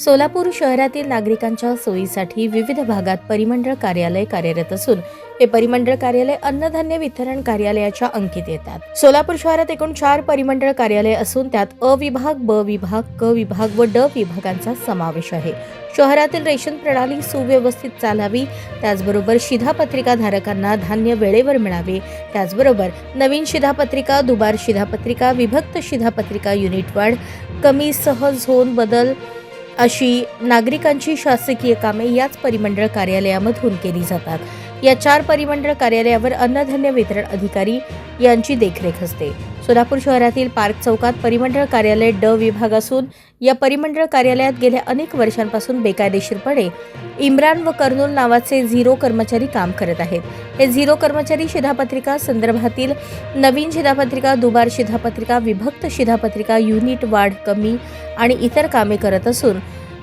सोलापूर शहरातील नागरिकांच्या सोयीसाठी विविध भागात परिमंडळ कार्यालय कार्यरत असून हे परिमंडळ कार्यालय अन्नधान्य वितरण कार्यालयाच्या अंकित येतात. सोलापूर शहरात एकूण चार परिमंडळ कार्यालय असून त्यात अ विभाग ब विभाग क विभाग व ड विभागांचा समावेश आहे. शहरातील रेशन प्रणाली सुव्यवस्थित चालावी त्याचबरोबर शिधापत्रिका धारकांना धान्य वेळेवर मिळावे त्याचबरोबर नवीन शिधापत्रिका दुबार शिधापत्रिका विभक्त शिधापत्रिका युनिट वाढ कमी सह झोन बदल अशी नागरिकांची शासकीय कामे याच परिमंडळ कार्यालयामधून केली जातात. या चार परिमंडळ कार्यालयावर अन्नधान्य वितरण अधिकारी यांची देखरेख असते. सोलापूर शहरातील पार्क चौकात परिमंडळ कार्यालय ड विभाग असून या परिमंडळ कार्यालयात गेल्या अनेक वर्षांपासून बेकायदेशीरपणे इम्रान व कर्नूल नावाचे झिरो कर्मचारी काम करत आहेत. हे झिरो कर्मचारी शिधापत्रिका संदर्भातील नवीन शिधापत्रिका दुबार शिधापत्रिका विभक्त शिधापत्रिका युनिट वाढ कमी आणि इतर कामे करत असून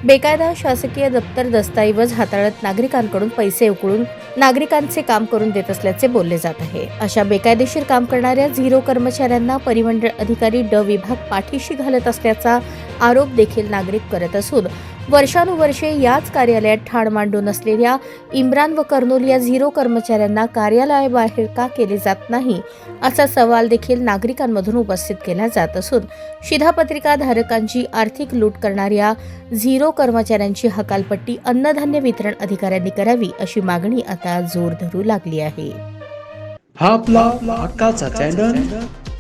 बेकायदा शासकीय दप्तर दस्तऐवज हाताळत नागरिकांकडून पैसे उकळून नागरिकांचे काम करून देत असल्याचे बोलले जात आहे. अशा बेकायदेशीर काम करणाऱ्या झिरो कर्मचाऱ्यांना परिमंडळ अधिकारी ड विभाग पाठीशी घालत असल्याचा आरोप देखील नागरिक करत असून वर्षानुवर्षे याच कार्यालयात ठाण मांडून असलेल्या इम्रान व कर्नूल या झिरो कर्मचाऱ्यांना कार्यालयाबाहेर का केले जात नाही असा सवाल देखील नागरिकांमधून उपस्थित केला जात असून शिधापत्रिका धारकांची आर्थिक लूट करणाऱ्या झिरो कर्मचाऱ्यांची हकालपट्टी अन्नधान्य वितरण अधिकाऱ्यांनी करावी अशी मागणी आता जोर धरू लागली आहे. हा आपला हक्काचा चॅनल.